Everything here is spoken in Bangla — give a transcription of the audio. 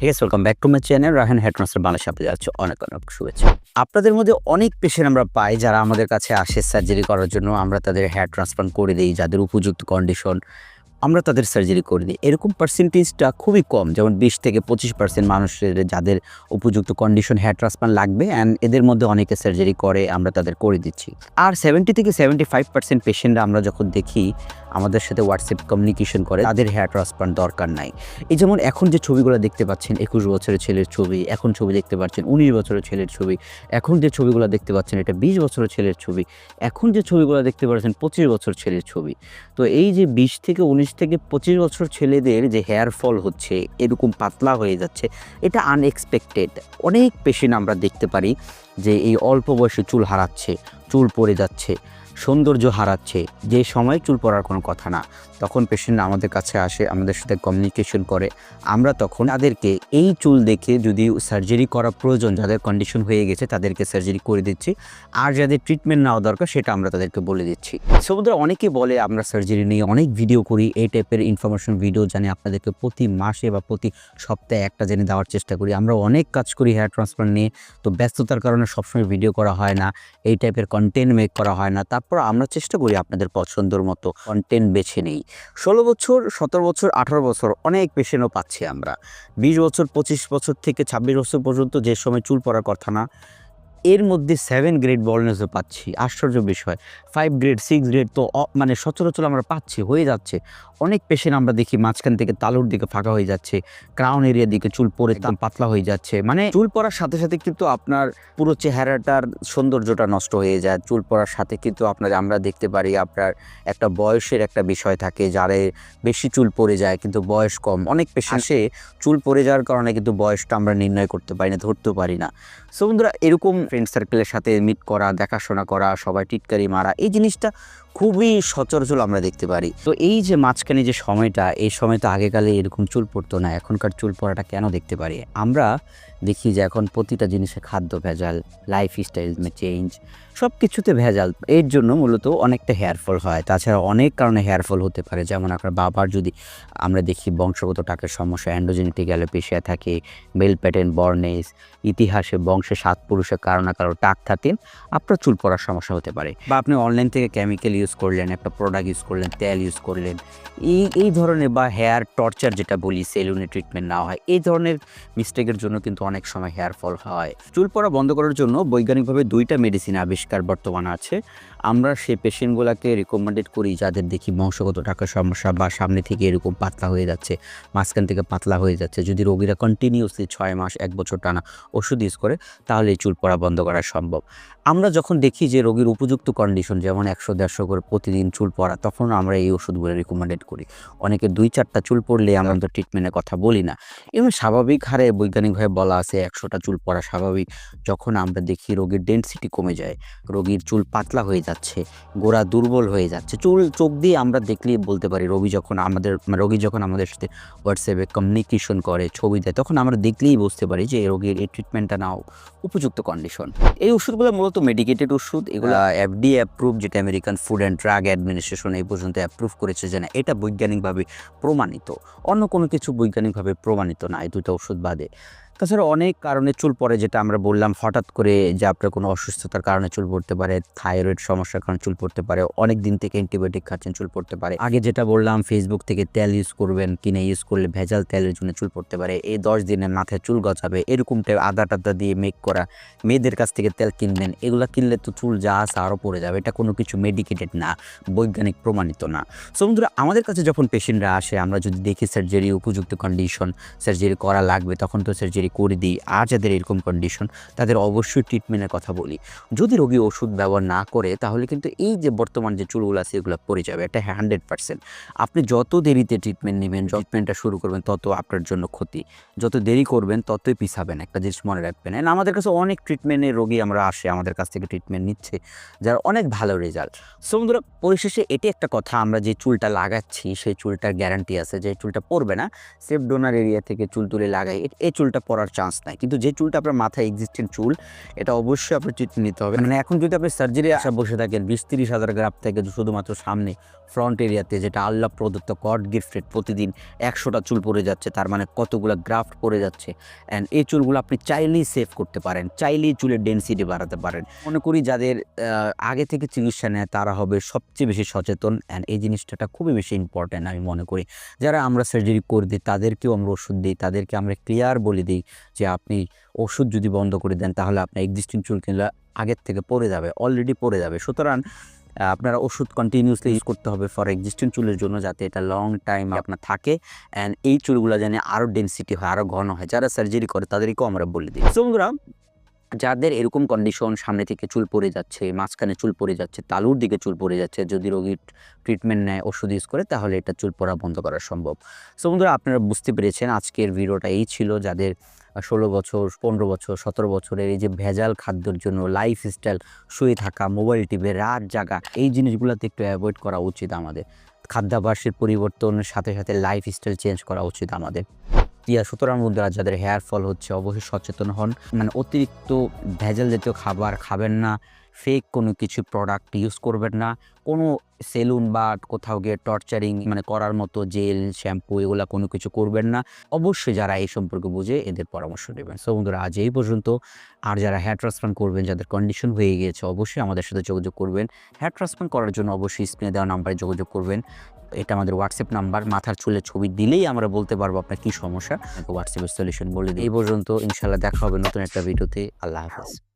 ঠিক আছে welcome back to my channel Rahan headmaster Bangla আপনি যাচ্ছে অনেক অনেক শুভেচ্ছা। আপনাদের মধ্যে অনেক পেশেন্ট আমরা পাই যারা আমাদের কাছে আসে সার্জারি করার জন্য। আমরা তাদের হেয়ার ট্রান্সপ্লান্ট করে দিই, যাদের উপযুক্ত কন্ডিশন আমরা তাদের সার্জারি করে দিই। এরকম পার্সেন্টেজটা খুবই কম, যেমন বিশ থেকে পঁচিশ পার্সেন্ট মানুষের যাদের উপযুক্ত কন্ডিশন হেয়ার ট্রান্সপ্লান্ট লাগবে অ্যান্ড এদের মধ্যে অনেকে সার্জারি করে, আমরা তাদের করে দিচ্ছি। আর সেভেন্টি থেকে সেভেন্টি ফাইভ পার্সেন্ট পেশেন্টরা আমরা যখন দেখি আমাদের সাথে হোয়াটসঅ্যাপ কমিউনিকেশন করে, তাদের হেয়ার ট্রান্সপ্লান্ট দরকার নাই। এই যেমন এখন যে ছবিগুলো দেখতে পাচ্ছেন, একুশ বছরের ছেলের ছবি, এখন ছবি দেখতে পাচ্ছেন, উনিশ বছরের ছেলের ছবি, এখন যে ছবিগুলো দেখতে পাচ্ছেন, এটা বিশ বছরের ছেলের ছবি, এখন যে ছবিগুলো দেখতে পাচ্ছেন, পঁচিশ বছর ছেলের ছবি। তো এই যে বিশ থেকে উনিশ থেকে পঁচিশ বছর ছেলেদের যে হেয়ার ফল হচ্ছে, এরকম পাতলা হয়ে যাচ্ছে, এটা আনএক্সপেক্টেড অনেক পেশেন্ট আমরা দেখতে পারি যে এই অল্প বয়সে চুল হারাচ্ছে, চুল পড়ে যাচ্ছে। সৌন্দর্য হারাচ্ছে। যে সময় চুল পড়ার কোনো কথা না। তখন পেশেন্ট আমাদের কাছে আসে, আমাদের সাথে কমিউনিকেশন করে। আমরা তখন তাদেরকে এই চুল দেখে যদি সার্জারি করা প্রয়োজন, যাদের কন্ডিশন হয়ে গেছে, তাদেরকে সার্জারি করে দিচ্ছি। আর যাদের ট্রিটমেন্ট নেওয়া দরকার, সেটা আমরা তাদেরকে বলে দিচ্ছি। সমুদ্র অনেকে বলে আমরা সার্জারি নিয়ে অনেক ভিডিও করি। এই টাইপের ইনফরমেশন ভিডিও জানি আপনাদেরকে প্রতি মাসে বা প্রতি সপ্তাহে একটা জেনে দেওয়ার চেষ্টা করি। আমরা অনেক কাজ করি হেয়ার ট্রান্সপ্লান্ট নিয়ে। তো ব্যস্ততার কারণে সবসময় ভিডিও করা হয় না। এই টাইপের কন্টেন্ট মেক করা হয় না। তারপর আমরা চেষ্টা করি আপনাদের পছন্দের মতো কন্টেন্ট বেছে নেই। ষোলো বছর, সতেরো বছর, আঠারো বছর, অনেক পেশেন্টও পাচ্ছি আমরা। বিশ বছর, পঁচিশ বছর থেকে ছাব্বিশ বছর পর্যন্ত যে সময় চুল পড়ার কথা না এর মধ্যে সেভেন গ্রেড বলনেসও পাচ্ছি। আশ্চর্য বিষয়। ফাইভ গ্রেড সিক্স গ্রেড তো মানে সচরাচর আমরা পাচ্ছি হয়ে যাচ্ছে। অনেক পেশেন্ট আমরা দেখি মাঝখান থেকে তালুর দিকে ফাঁকা হয়ে যাচ্ছে ক্রাউন এরিয়ার দিকে চুল পরে একদম। পাতলা হয়ে যাচ্ছে। মানে চুল পড়ার সাথে সাথে কিন্তু আপনার পুরো চেহারাটার সৌন্দর্যটা নষ্ট হয়ে যায়। চুল পড়ার সাথে কিন্তু আপনার আমরা দেখতে পারি আপনার একটা বয়সের একটা বিষয় থাকে যারে বেশি চুল পড়ে যায় কিন্তু বয়স কম। অনেক পেশেন্ট আসে চুল পড়ে যাওয়ার কারণে কিন্তু বয়সটা আমরা নির্ণয় করতে পারি না ধরতে পারি না। সো বন্ধুরা, এরকম ফ্রেন্ড সার্কেলের সাথে মিট করা, দেখাশোনা করা, সবাই টিটকারি মারা, এই জিনিসটা খুবই সচরাচর আমরা দেখতে পারি। তো এই যে মাঝখানে যে সময়টা, এই সময়টা আগেকালে এরকম চুল পড়তো না, এখনকার চুল পড়াটা কেন দেখতে পারি? আমরা দেখি যে এখন প্রতিটা জিনিসে খাদ্য ভেজাল লাইফ স্টাইল চেঞ্জ সব কিছুতে ভেজাল। এর জন্য মূলত অনেকটা হেয়ার ফল হয়। তাছাড়া অনেক কারণে হেয়ার ফল হতে পারে। যেমন আপনার বাবার যদি আমরা দেখি বংশগত টাকের সমস্যা অ্যান্ডোজেনেটিক অ্যালোপেশিয়া থাকে বেল প্যাটার্ন বর্নেস ইতিহাসে বংশে সাত পুরুষের কারও না কারও টাক থাকেন, আপনার চুল পড়ার সমস্যা হতে পারে। বা আপনি অনলাইন থেকে কেমিক্যাল ইউজ করলেন, একটা প্রোডাক্ট ইউজ করলেন, তেল ইউজ করলেন, এই এই ধরনের বা হেয়ার টর্চার যেটা বলি সেলুনে ট্রিটমেন্ট না হয়, এই ধরনের মিস্টেকের জন্য কিন্তু অনেক সময় হেয়ার ফল হয়। চুল পড়া বন্ধ করার জন্য বৈজ্ঞানিকভাবে দুইটা মেডিসিন আবিষ্কার বর্তমান আছে। আমরা সেই পেশেন্টগুলোকে রিকমেন্ডেড করি যাদের দেখি বংশগত টাকার সমস্যা বা সামনে থেকে এরকম পাতলা হয়ে যাচ্ছে, মাঝখান থেকে পাতলা হয়ে যাচ্ছে। যদি রোগীরা কন্টিনিউসলি ছয় মাস, এক বছর টানা ওষুধ ইউজ করে, তাহলে এই চুল পড়া বন্ধ করা সম্ভব। আমরা যখন দেখি যে রোগীর উপযুক্ত কন্ডিশন যেমন একশো, দেড়শো করে প্রতিদিন চুল পড়া, তখন আমরা এই ওষুধগুলো রিকমেন্ডেড করি। অনেকে দুই, চারটা চুল পড়লে আমরা তো ট্রিটমেন্টের কথা বলি না। এবং স্বাভাবিক হারে বৈজ্ঞানিকভাবে বলা আছে, একশোটা চুল পড়া স্বাভাবিক। যখন আমরা দেখি রোগীর ডেন্সিটি কমে যায়, রোগীর চুল পাতলা হয়ে যাচ্ছে গোড়া দুর্বল হয়ে যাচ্ছে। চুল চোখ দিয়ে আমরা দেখলেই বলতে পারি রোগী যখন আমাদের মানে রোগী যখন আমাদের সাথে হোয়াটসঅ্যাপে কমিউনিকেশন করে ছবি দেয় তখন আমরা দেখলেই বুঝতে পারি যে এই রোগীর এই ট্রিটমেন্টটা নাও উপযুক্ত কন্ডিশন এই ওষুধগুলো মূলত মেডিকেটেড ওষুধ এগুলো এফডি অ্যাপ্রুভ যেটা American food and drug administration এই পর্যন্ত অ্যাপ্রুভ করেছে যে না এটা বৈজ্ঞানিকভাবে প্রমাণিত। অন্য কোনো কিছু বৈজ্ঞানিকভাবে প্রমাণিত না এই দুটো ওষুধ বাদে। তাছাড়া অনেক কারণে চুল পড়ে, যেটা আমরা বললাম, হঠাৎ করে যে আপনার কোনো অসুস্থতার কারণে চুল পড়তে পারে, থাইরয়েড সমস্যার কারণে চুল পড়তে পারে অনেক দিন থেকে অ্যান্টিবায়োটিক খাচ্ছেন, চুল পড়তে পারে। আগে যেটা বললাম ফেসবুক থেকে তেল ইউজ করবেন, কিনে ইউজ করলে ভেজাল তেলের জন্য চুল পড়তে পারে। এই দশ দিনের মাথায় চুল গজাবে, এরকম টাইপ আদা টাদা দিয়ে মেক করা, মেয়েদের কাছ থেকে তেল কিনবেন, এগুলো কিনলে তো চুল যা আছে আরও পড়ে যাবে। এটা কোনো কিছু মেডিকেটেড না, বৈজ্ঞানিক প্রমাণিত না। সো বন্ধুরা, আমাদের কাছে যখন পেশেন্টরা আসে, আমরা যদি দেখি সার্জারি উপযুক্ত কন্ডিশন সার্জারি করা লাগবে, তখন তো সার্জারি করে দিই। আর যাদের এরকম কন্ডিশন তাদের অবশ্যই ট্রিটমেন্টের কথা বলি। যদি রোগী ওষুধ ব্যবহার না করে, তাহলে কিন্তু এই যে বর্তমান যে চুলগুলো আছে, এগুলো পড়ে যাবে। এটা হান্ড্রেড পার্সেন্ট আপনি যত দেরিতে ট্রিটমেন্ট নেবেন ট্রিটমেন্টটা শুরু করবেন, তত আপনার জন্য ক্ষতি। যত দেরি করবেন, ততই পিছাবেন, একটা জিনিস মনে রাখবেন। And আমাদের কাছে অনেক ট্রিটমেন্টের রোগী আমরা আসে, আমাদের কাছ থেকে ট্রিটমেন্ট নিচ্ছে, যার অনেক ভালো রেজাল্ট সো বন্ধুরা, পরিশেষে এটি একটা কথা, আমরা যে চুলটা লাগাচ্ছি, সেই চুলটার গ্যারান্টি আছে যে চুলটা পড়বে না। সেফ ডোনার এরিয়া থেকে চুল তুলে লাগাই এই চুলটা করার চান্স নাই। কিন্তু যে চুলটা আপনার মাথায় এক্সিস্টেন্ট চুল, এটা অবশ্যই আপনার ট্রিটমেন্ট নিতে হবে। মানে এখন যদি আপনি সার্জারি আসা বসে থাকেন, বিশ তিরিশ হাজার গ্রাফ থেকে শুধুমাত্র সামনে ফ্রন্ট এরিয়াতে যেটা আল্লাহ প্রদত্ত কট গিফটেড প্রতিদিন একশোটা চুল পড়ে যাচ্ছে, তার মানে কতগুলো গ্রাফট পড়ে যাচ্ছে। অ্যান্ড এই চুলগুলো আপনি চাইলেই সেভ করতে পারেন, চাইলেই চুলের ডেন্সিটি বাড়াতে পারেন। মনে করি যাদের আগে থেকে চিকিৎসা নেয়, তারা হবে সবচেয়ে বেশি সচেতন। অ্যান্ড এই জিনিসটা খুবই বেশি ইম্পর্ট্যান্ট আমি মনে করি। যারা আমরা সার্জারি করে দিই, তাদেরকেও আমরা ওষুধ দিই, তাদেরকে আমরা ক্লিয়ার বলে দিই যে আপনি ওষুধ যদি বন্ধ করে দেন তাহলে আপনার এক্সিস্টিং চুল কিনলে আগের থেকে পড়ে যাবে অলরেডি পড়ে যাবে। সুতরাং আপনারা ওষুধ কন্টিনিউসলি ইউজ করতে হবে ফর এক্সিস্টিং চুলের জন্য যাতে এটা লং টাইম আপনার থাকে অ্যান্ড এই চুলগুলো যেন আরও ডেন্সিটি হয় আরও ঘন হয়। যারা সার্জারি করে তাদেরকেও আমরা বলে দিই। সো বন্ধুরা যাদের এরকম কন্ডিশন সামনে থেকে চুল পড়ে যাচ্ছে, মাঝখানে চুল পড়ে যাচ্ছে, তালুর দিকে চুল পড়ে যাচ্ছে, যদি রোগী ট্রিটমেন্ট নেয়, ওষুধ ইউজ করে, তাহলে এটা চুল পড়া বন্ধ করা সম্ভব। সো বন্ধুরা, আপনারা বুঝতে পেরেছেন আজকের ভিডিওটা এই ছিল, যাদের ষোলো বছর, পনেরো বছর, সতেরো বছরের এই যে ভেজাল খাদ্যর জন্য লাইফ স্টাইল শুয়ে থাকা মোবাইল টিভি রাত জাগা, এই জিনিসগুলোতে একটু অ্যাভয়েড করা উচিত আমাদের। খাদ্যাভ্যাসের পরিবর্তনের সাথে সাথে লাইফ স্টাইল চেঞ্জ করা উচিত আমাদের। ইয়া সুতরাং বন্ধুরা যাদের হেয়ার ফল হচ্ছে, অবশ্যই সচেতন হন। মানে অতিরিক্ত ভেজাল জাতীয় খাবার খাবেন না। ফেক কোনো কিছু প্রোডাক্ট ইউজ করবেন না। কোনো সেলুন বা কোথাও গিয়ে টর্চারিং মানে করার মতো জেল শ্যাম্পু এগুলো কোনো কিছু করবেন না। অবশ্যই যারা এই সম্পর্কে বুঝে এদের পরামর্শ নেবেন। সো বন্ধুরা, আজ এই পর্যন্ত। আর যারা হেয়ার ট্রান্সপ্লান্ট করবেন, যাদের কন্ডিশন হয়ে গিয়েছে, অবশ্যই আমাদের সাথে যোগাযোগ করবেন। হেয়ার ট্রান্সপ্লান্ট করার জন্য অবশ্যই স্ক্রিনে দেওয়া নাম্বারে যোগাযোগ করবেন। এটা আমাদের হোয়াটসঅ্যাপ নাম্বার মাথার চুলের ছবি দিলেই আমরা বলতে পারব আপনার কী সমস্যা। হোয়াটসঅ্যাপের সলিউশন বলে দিই এই পর্যন্ত ইনশাল্লাহ দেখা হবে নতুন একটা ভিডিওতে আল্লাহ হাফেজ।